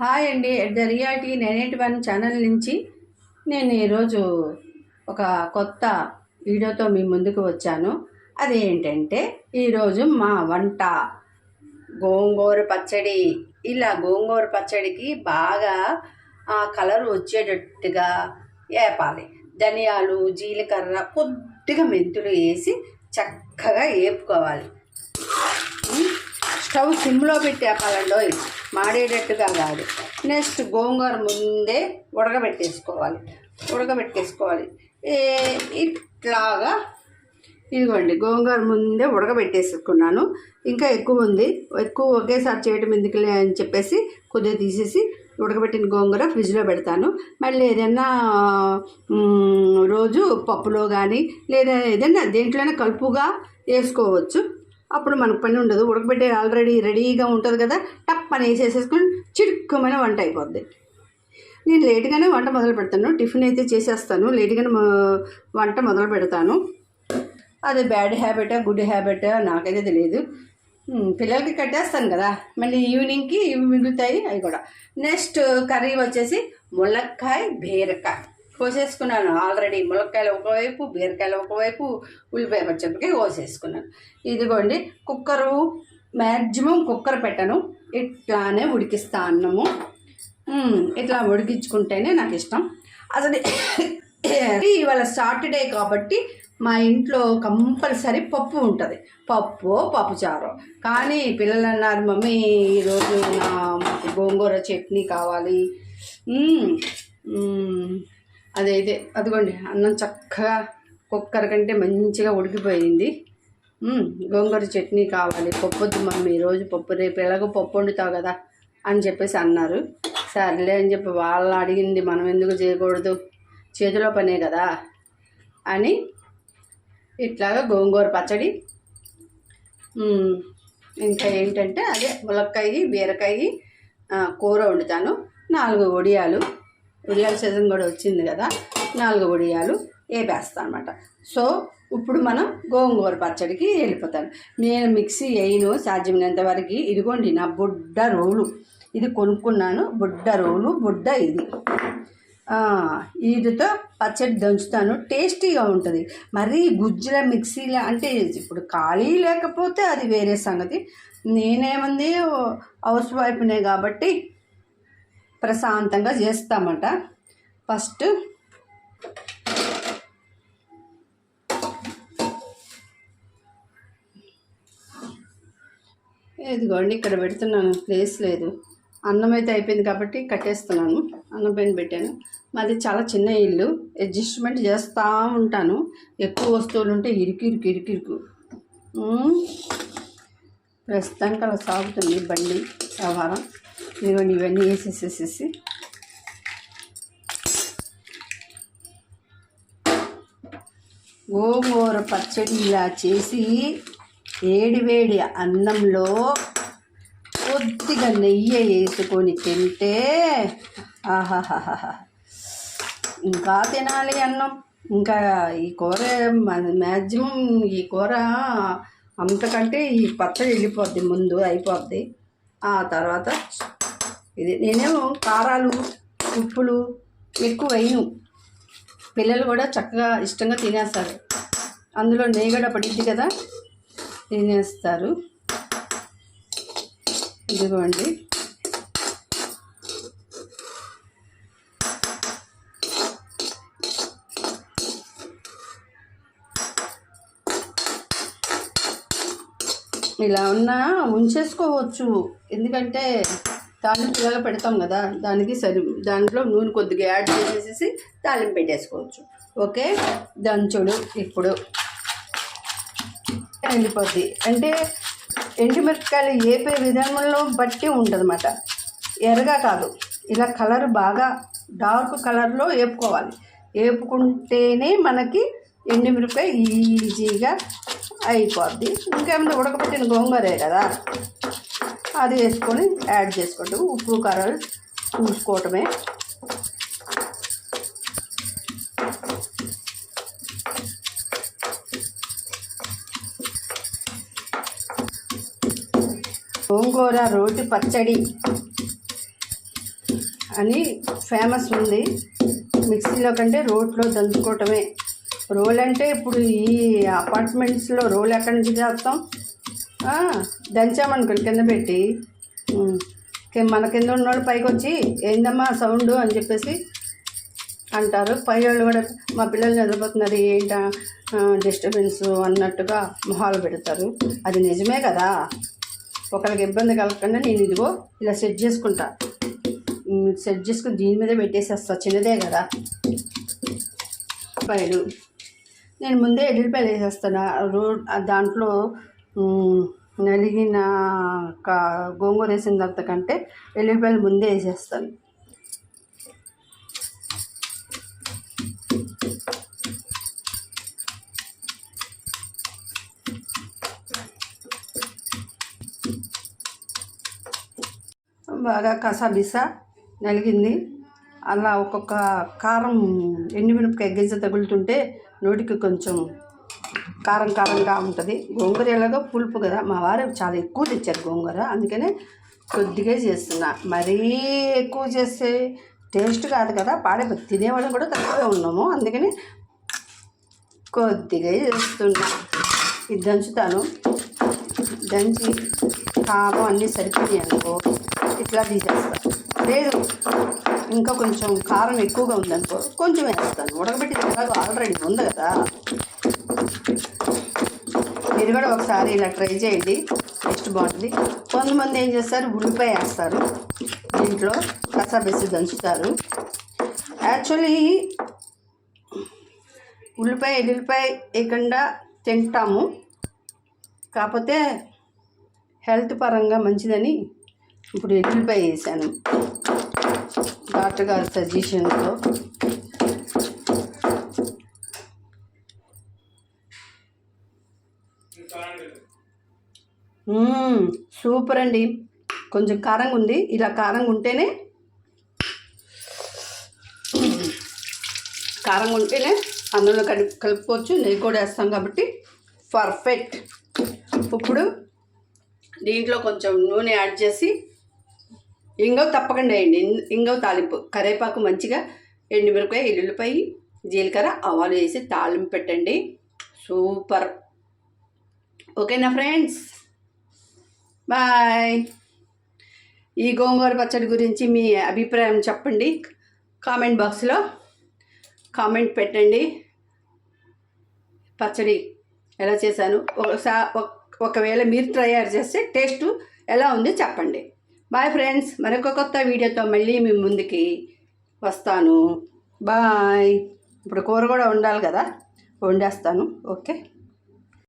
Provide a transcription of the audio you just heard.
Hi అండి at the reality nine one channel నుంచి నేను ఈరోజు ఒక కొత్త వీడియోతో మీ ముందుకు వచ్చాను. అదేంటంటే ఈరోజు మా వంట గోంగూర పచ్చడి. ఇలా గోంగూర పచ్చడికి బాగా కలర్ వచ్చేటట్టుగా వేపాలి ధనియాలు జీలకర్ర కొద్దిగా మెంతులు వేసి చక్కగా వేపుకోవాలి స్టవ్ సిమ్లో పెట్టి మాడేటట్టుగా కాదు. నెక్స్ట్ గోంగూర ముందే ఉడకబెట్టేసుకోవాలి. ఉడకబెట్టేసుకోవాలి. ఏ- ఇట్లాగా ఇదిగోండి గోంగూర ముందే ఉడకబెట్టేసుకున్నాను. ఇంకా ఎక్కువ ఉంది. ఎక్కువ ఒకేసారి చేయడం ఎందుకులే అని చెప్పేసి కొద్దిగా తీసేసి ఉడకబెట్టిన గోంగూర ఫ్రిడ్జ్లో పెడతాను. మళ్ళీ ఏదైనా రోజు పప్పులో కానీ లేదా ఏదైనా దేంట్లోనే కలుపుగా వేసుకోవచ్చు. అప్పుడు మనకు పని ఉండదు. ఉడకబెట్టే ఆల్రెడీ రెడీగా ఉంటుంది కదా టప్ అని వేసేసేసుకొని చిరుక్కుమైన వంట అయిపోద్ది. నేను లేట్గానే వంట మొదలు పెడతాను. టిఫిన్ అయితే చేసేస్తాను. లేట్గానే వంట మొదలు పెడతాను. అది బ్యాడ్ హ్యాబిటా గుడ్ హ్యాబిటా నాకైతే తెలియదు పిల్లలకి కట్టేస్తాను కదా మళ్ళీ ఈవినింగ్కి మిగులుతాయి అవి కూడా. నెక్స్ట్ కర్రీ వచ్చేసి ములక్కాయ బీరకాయ. కోసేసుకున్నాను. ఆల్రెడీ ములక్కాయలు ఒకవైపు బీరకాయలు ఒకవైపు ఉల్లిపాయ పచ్చడికి కోసేసుకున్నాను. ఇదిగోండి కుక్కరు మ్యాక్సిమం కుక్కర్ పెట్టను. ఇట్లానే ఉడికిస్తా అన్నము. ఇట్లా ఉడికించుకుంటేనే నాకు ఇష్టం. అసలు ఇవాళ సాటర్డే కాబట్టి మా ఇంట్లో కంపల్సరీ పప్పు ఉంటుంది. పప్పు పప్పుచారు కానీ పిల్లలు అన్నారు మమ్మీ ఈరోజు నా గోంగూర చట్నీ కావాలి. అదైతే అదిగోండి. అన్నం చక్కగా కుక్కర్ కంటే మంచిగా ఉడికిపోయింది. గోంగూర చట్నీ కావాలి. పప్పు వద్దు మమ్మీ. ఈరోజు పప్పు రేపు ఎలాగో పప్పు వండుతావు కదా అని చెప్పేసి అన్నారు. సర్లే అని చెప్పి వాళ్ళు అడిగింది. మనం ఎందుకు చేయకూడదు? చేతిలో పనే కదా అని ఇట్లాగా గోంగూర పచ్చడి. ఇంకా ఏంటంటే అదే ములక్కాయ బీరకాయ కూర వండుతాను. నాలుగు వడియాలు ఉడియాల సీజన్ కూడా వచ్చింది కదా నాలుగు ఉడియాలు వేపేస్తాను అనమాట సో ఇప్పుడు మనం గోంగూర పచ్చడికి వెళ్ళిపోతాను నేను మిక్సీ వేయను సాధ్యమైనంత వరకు. ఇదిగోండి నా బుడ్డ రోలు. ఇది కొనుక్కున్నాను బుడ్డ రోలు బుడ్డ ఇది. వీటితో పచ్చడి దంచుతాను. టేస్టీగా ఉంటుంది. మరీ గుజ్జుల మిక్సీలో అంటే ఇప్పుడు ఖాళీ లేకపోతే అది వేరే సంగతి. నేనేమంది హౌస్ వైఫ్నే కాబట్టి ప్రశాంతంగా చేస్తామట. ఫస్ట్ ఇదిగోండి ఇక్కడ పెడుతున్నాను ప్లేస్ లేదు. అన్నం అయితే అయిపోయింది కాబట్టి కట్టేస్తున్నాను. అన్నం పైన పెట్టాను. మాది చాలా చిన్న ఇల్లు. అడ్జస్ట్మెంట్ చేస్తూ ఉంటాను. ఎక్కువ వస్తువులు ఉంటే ఇరికి ఇరికి ఇరికి ఇరుకు. ప్రస్తుతానికి అలా సాగుతుంది బండి వ్యవహారం. ఇదిగోండి ఇవన్నీ వేసేసేసేసి. గోంగూర పచ్చడి ఇలా చేసి వేడి వేడి అన్నంలో కొద్దిగా నెయ్యి వేసుకొని తింటే ఆహాహాహా ఇంకా తినాలి అన్నం. ఇంకా ఈ కూర మ్యాక్సిమం ఈ కూర అంతకంటే ఈ పచ్చడి వెళ్ళిపోద్ది ముందు అయిపోద్ది. ఆ తర్వాత ఇది నేనేమో కారాలు ఉప్పులు ఎక్కువ వేయను. పిల్లలు కూడా చక్కగా ఇష్టంగా తినేస్తారు. అందులో నెయ్యి కూడా పడింది కదా తినేస్తారు. ఇదిగోండి. ఇలా ఉన్నా ఉంచేసుకోవచ్చు ఎందుకంటే తాలింపులలో పెడతాం కదా దానికి సరి దాంట్లో నూనె కొద్దిగా యాడ్ చేసేసి తాలింపు పెట్టేసుకోవచ్చు. ఓకే? దంచుడు ఇప్పుడు. ఎండిపోద్ది. అంటే ఎండుమిరపకాయలు ఏపే విధానంలో బట్టి ఉంటుందన్నమాట. ఎర్రగా కాదు. ఇలా కలర్ బాగా డార్క్ కలర్లో వేపుకోవాలి వేపుకుంటేనే మనకి ఎండుమిరపకాయ ఈజీగా అయిపోద్ది. ఇంకేమైనా ఉడకబెట్టిన గోంగూరే కదా. అది వేసుకొని యాడ్ చేసుకోవటం ఉప్పు కారాలు చూసుకోవటమే. గోంగూర రోటి పచ్చడి అని ఫేమస్ ఉంది. మిక్సీలో కంటే రోట్లో దంచుకోవటమే. రోల్ అంటే ఇప్పుడు ఈ అపార్ట్మెంట్స్లో రోల్ ఎక్కడి నుంచి చేస్తాం? దంచామనుకోండి కింద పెట్టి. మన కింద ఉన్నవాడు పైకి వచ్చి ఏందమ్మా సౌండ్? అని చెప్పేసి అంటారు. పై వాళ్ళు కూడా మా పిల్లలు నిద్రపోతున్నారు ఏంటా? డిస్టర్బెన్స్ అన్నట్టుగా మొహాలు పెడతారు. అది నిజమే కదా? ఒకరికి ఇబ్బంది కలగకుండా నేను ఇదిగో ఇలా సెట్ చేసుకుంటా. సెట్ చేసుకుని దీని మీద పెట్టేసేస్తా. చిన్నదే కదా. పైలు నేను ముందే ఎల్లిపాయలు వేసేస్తాను. రోడ్ రో- దాంట్లో నలిగిన కా గోంగూర వేసిన తర్వాత కంటే ఎల్లిపాయలు ముందే వేసేస్తాను. బాగా కసాబిసా నలిగింది. అలా ఒక్కొక్క కారం ఎండుమిరపకాయ గింజ తగులుతుంటే నోటికి కొంచెం కారం కారంగా ఉంటుంది. గోంగూర ఎలాగో పులుపు కదా మా వారు చాలా ఎక్కువ తెచ్చారు గోంగూర. అందుకనే కొద్దిగా చేస్తున్నా. మరీ ఎక్కువ చేస్తే టేస్ట్ కాదు కదా పాడే తినేవాళ్ళం కూడా తక్కువే ఉన్నాము. అందుకని కొద్దిగా చేస్తున్నా. ఇది దంచుతాను. దంచి కారం అన్నీ సరిపోయాయి అనుకో ఇట్లా తీసేస్తాను లేదు ఇంకా కొంచెం కారం ఎక్కువగా ఉందనుకో కొంచెం వేస్తాను. ఉడకబెట్టి ఎలాగో ఆల్రెడీ ఉంది కదా. ఇది కూడా ఒకసారి ఇలా ట్రై చేయండి. టేస్ట్ బాగుంటుంది. కొంతమంది ఏం చేస్తారు? ఉల్లిపాయ వేస్తారు. దీంట్లో కసాబెసి దంచుతారు. యాక్చువల్లీ ఉల్లిపాయ ఎల్లిపాయ వేయకుండా తింటాము. కాకపోతే హెల్త్ పరంగా మంచిదని ఇప్పుడు ఎల్లిపాయ వేసాను. డాక్టర్ గారి సజెషన్తో. సూపర్ అండి. కొంచెం కారంగా ఉంది. ఇలా కారంగా ఉంటేనే కారంగా ఉంటేనే అందులో కలిపి కలుపుకోవచ్చు. నెయ్యి కూడా వేస్తాం కాబట్టి పర్ఫెక్ట్. ఇప్పుడు దీంట్లో కొంచెం నూనె యాడ్ చేసి ఇంగవ తప్పకుండా వేయండి. ఇంగవ తాలింపు. కరివేపాకు మంచిగా ఎండుమిరపకాయ ఎల్లుల్లిపాయ జీలకర్ర ఆవాలు వేసి తాలింపు పెట్టండి. సూపర్. ఓకేనా ఫ్రెండ్స్ బాయ్ ఈ గోంగూర పచ్చడి గురించి మీ అభిప్రాయం చెప్పండి. కామెంట్ బాక్స్లో కామెంట్ పెట్టండి. పచ్చడి ఎలా చేశాను? ఒకసా ఒక- ఒకవేళ మీరు తయారు చేస్తే టేస్ట్ ఎలా ఉంది చెప్పండి. బాయ్ ఫ్రెండ్స్ మరొక కొత్త వీడియోతో మళ్ళీ మీ ముందుకి వస్తాను. బాయ్ ఇప్పుడు కూర కూడా ఉండాలి కదా? వండేస్తాను. ఓకే